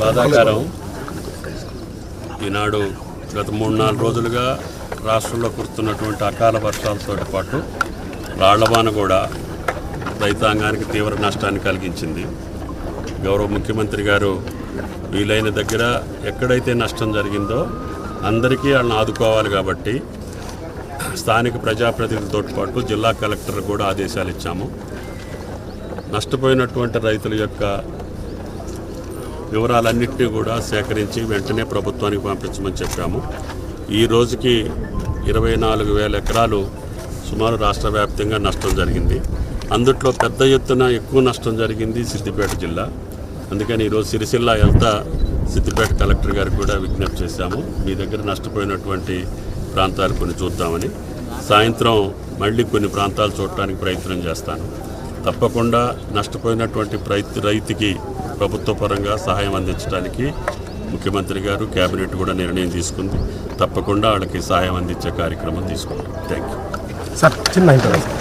బాధాకరం. ఈనాడు గత మూడు నాలుగు రోజులుగా రాష్ట్రంలో కురుస్తున్నటువంటి అకాల వర్షాలతో పాటు రాళ్ళవాన కూడా రైతాంగానికి తీవ్ర నష్టాన్ని కలిగించింది. గౌరవ ముఖ్యమంత్రి గారు వీలైన దగ్గర ఎక్కడైతే నష్టం జరిగిందో అందరికీ వాళ్ళని ఆదుకోవాలి కాబట్టి స్థానిక ప్రజాప్రతినిధులతో పాటు జిల్లా కలెక్టర్ కూడా ఆదేశాలు ఇచ్చాము. నష్టపోయినటువంటి రైతుల యొక్క వివరాలన్నింటినీ కూడా సేకరించి వెంటనే ప్రభుత్వానికి పంపించమని చెప్పాము. ఈ రోజుకి ఇరవై నాలుగు వేల ఎకరాలు సుమారు రాష్ట్ర వ్యాప్తంగా నష్టం జరిగింది. అందుట్లో పెద్ద ఎత్తున ఎక్కువ నష్టం జరిగింది సిద్దిపేట జిల్లా. అందుకని ఈరోజు సిరిసిల్ల వెళ్తా సిద్దిపేట కలెక్టర్ గారికి కూడా విజ్ఞప్తి చేశాము. మీ దగ్గర నష్టపోయినటువంటి ప్రాంతాలు కొన్ని చూద్దామని. సాయంత్రం మళ్ళీ కొన్ని ప్రాంతాలు చూడటానికి ప్రయత్నం చేస్తాను. తప్పకుండా నష్టపోయినటువంటి రైతు రైతుకి ప్రభుత్వ పరంగా సహాయం అందించడానికి ముఖ్యమంత్రి గారు కేబినెట్ కూడా నిర్ణయం తీసుకుంది. తప్పకుండా వాళ్ళకి సహాయం అందించే కార్యక్రమం తీసుకుంటాం. థ్యాంక్ యూ సార్ చిన్న ఇంటర్వ్యూ.